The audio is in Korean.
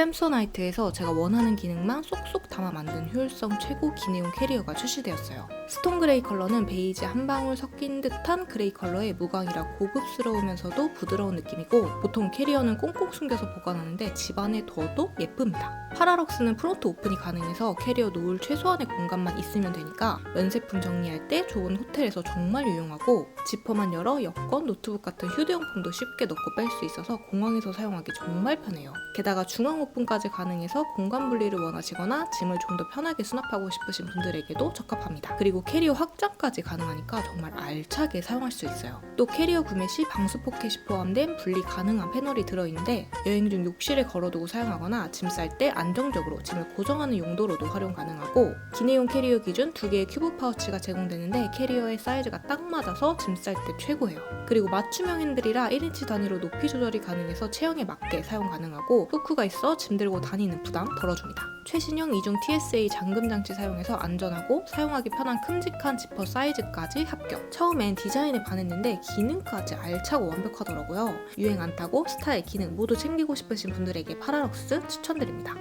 샘소나이트에서 제가 원하는 기능만 쏙쏙 담아 만든 효율성 최고 기내용 캐리어가 출시되었어요. 스톤 그레이 컬러는 베이지 한 방울 섞인 듯한 그레이 컬러의 무광이라 고급스러우면서도 부드러운 느낌이고 보통 캐리어는 꽁꽁 숨겨서 보관하는데 집안에 둬도 예쁩니다. 파라럭스는 프론트 오픈이 가능해서 캐리어 놓을 최소한의 공간만 있으면 되니까 면세품 정리할 때 좋은 호텔에서 정말 유용하고 지퍼만 열어 여권, 노트북 같은 휴대용품도 쉽게 넣고 뺄 수 있어서 공항에서 사용하기 정말 편해요. 게다가 중앙 오픈까지 가능해서 공간 분리를 원하시거나 짐을 좀 더 편하게 수납하고 싶으신 분들에게도 적합합니다. 그리고 캐리어 확장까지 가능하니까 정말 알차게 사용할 수 있어요. 또 캐리어 구매 시 방수 포켓이 포함된 분리 가능한 패널이 들어있는데 여행 중 욕실에 걸어두고 사용하거나 짐 쌀 때 안정적으로 짐을 고정하는 용도로도 활용 가능하고 기내용 캐리어 기준 두 개의 큐브 파우치가 제공되는데 캐리어의 사이즈가 딱 맞아서 짐 쌀 때 최고예요. 그리고 맞춤형 핸들이라 1인치 단위로 높이 조절이 가능해서 체형에 맞게 사용 가능하고 후크가 있어 짐 들고 다니는 부담 덜어줍니다. 최신형 이중 TSA 잠금 장치 사용해서 안전하고 사용하기 편한 큼직한 지퍼 사이즈까지 합격. 처음엔 디자인에 반했는데 기능까지 알차고 완벽하더라고요. 유행 안 타고 스타일, 기능 모두 챙기고 싶으신 분들에게 파라럭스 추천드립니다.